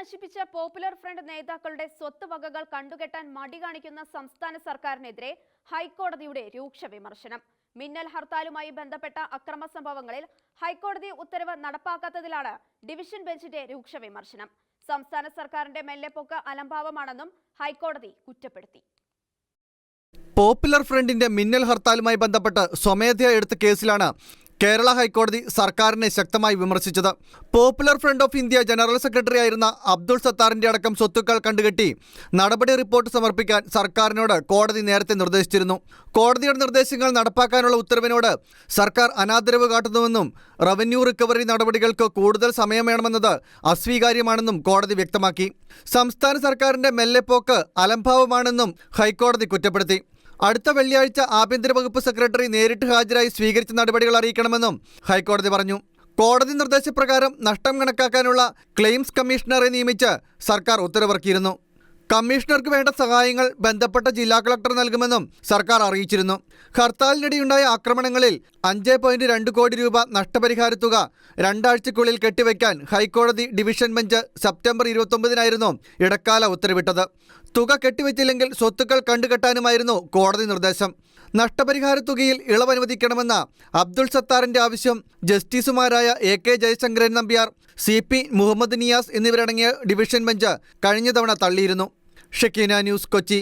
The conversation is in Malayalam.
നശിപ്പിച്ച പോപ്പുലർ ഫ്രണ്ട് നേതാക്കളുടെ സ്വത്ത് വകകൾ കണ്ടുകെട്ടാൻ മടി കാണിക്കുന്ന സംസ്ഥാന സർക്കാരിനെതിരെ ഹൈക്കോടതിയുടെ രൂക്ഷ വിമർശനം. മിന്നൽ ഹർത്താലുമായി ബന്ധപ്പെട്ട അക്രമ സംഭവങ്ങളിൽ ഹൈക്കോടതി ഉത്തരവ് നടപ്പാക്കാത്തതിലാണ് ഡിവിഷൻ ബെഞ്ചിന്റെ രൂക്ഷ വിമർശനം. സംസ്ഥാന സർക്കാരിന്റെ മെല്ലെപ്പൊക്ക് അലംഭാവമാണെന്നും ഹൈക്കോടതി കുറ്റപ്പെടുത്തി. പോപ്പുലർ ഫ്രണ്ടിന്റെ മിന്നൽ ഹർത്താലുമായി ബന്ധപ്പെട്ട് സ്വമേധയാ എടുത്ത കേസിലാണ് കേരള ഹൈക്കോടതി സർക്കാരിനെ ശക്തമായി വിമർശിച്ചത്. Popular front of India general secretary ആയിരുന്ന അബ്ദുൾ സത്താറിന്റെ അടക്കം സ്വത്തുക്കൾ കണ്ടുകെട്ടി നടപടി റിപ്പോർട്ട് സമർപ്പിക്കാൻ സർക്കാരിനോട് കോടതി നേരത്തെ നിർദ്ദേശിച്ചിരുന്നു. കോടതിയുടെ നിർദ്ദേശങ്ങൾ നടപ്പാക്കാനുള്ള ഉത്തരവിനോട് സർക്കാർ അനാദരവ് കാട്ടുന്നുവെന്നും റവന്യൂ റിക്കവറി നടപടികൾക്ക് കൂടുതൽ സമയം വേണമെന്നത് അസ്വീകാര്യമാണെന്നും കോടതി വ്യക്തമാക്കി. സംസ്ഥാന സർക്കാരിന്റെ മെല്ലെപ്പോക്ക് അലംഭാവമാണെന്നും ഹൈക്കോടതി കുറ്റപ്പെടുത്തി. അടുത്ത വെള്ളിയാഴ്ച ആഭ്യന്തര വകുപ്പ് സെക്രട്ടറി നേരിട്ട് ഹാജരായി സ്വീകരിച്ച നടപടികൾ അറിയിക്കണമെന്നും ഹൈക്കോടതി പറഞ്ഞു. കോടതി നിർദ്ദേശപ്രകാരം നഷ്ടം കണക്കാക്കാനുള്ള ക്ലെയിംസ് കമ്മീഷണറെ നിയമിച്ച് സർക്കാർ ഉത്തരവിറക്കിയിരുന്നു. കമ്മീഷണർക്ക് വേണ്ട സഹായങ്ങൾ ബന്ധപ്പെട്ട ജില്ലാ കളക്ടർ നൽകുമെന്നും സർക്കാർ അറിയിച്ചിരുന്നു. ഹർത്താലിനിടെയുണ്ടായ ആക്രമണങ്ങളിൽ അഞ്ച് പോയിന്റ് രണ്ട് കോടി രൂപ നഷ്ടപരിഹാര തുക രണ്ടാഴ്ചക്കുള്ളിൽ കെട്ടിവെക്കാൻ ഹൈക്കോടതി ഡിവിഷൻ ബെഞ്ച് സെപ്റ്റംബർ ഇരുപത്തൊമ്പതിനായിരുന്നു ഇടക്കാല ഉത്തരവിട്ടത്. തുക കെട്ടിവെച്ചില്ലെങ്കിൽ സ്വത്തുക്കൾ കണ്ടുകെട്ടാനുമായിരുന്നു കോടതി നിർദ്ദേശം. നഷ്ടപരിഹാര തുകയിൽ ഇളവ് അനുവദിക്കണമെന്ന അബ്ദുൾ സത്താറിന്റെ ആവശ്യം ജസ്റ്റിസുമാരായ A K Jayasankaran Nambiar C P Muhammad Niyas എന്നിവരടങ്ങിയ ഡിവിഷൻ ബെഞ്ച് കഴിഞ്ഞ തവണ തള്ളിയിരുന്നു. Shekinah news Kochi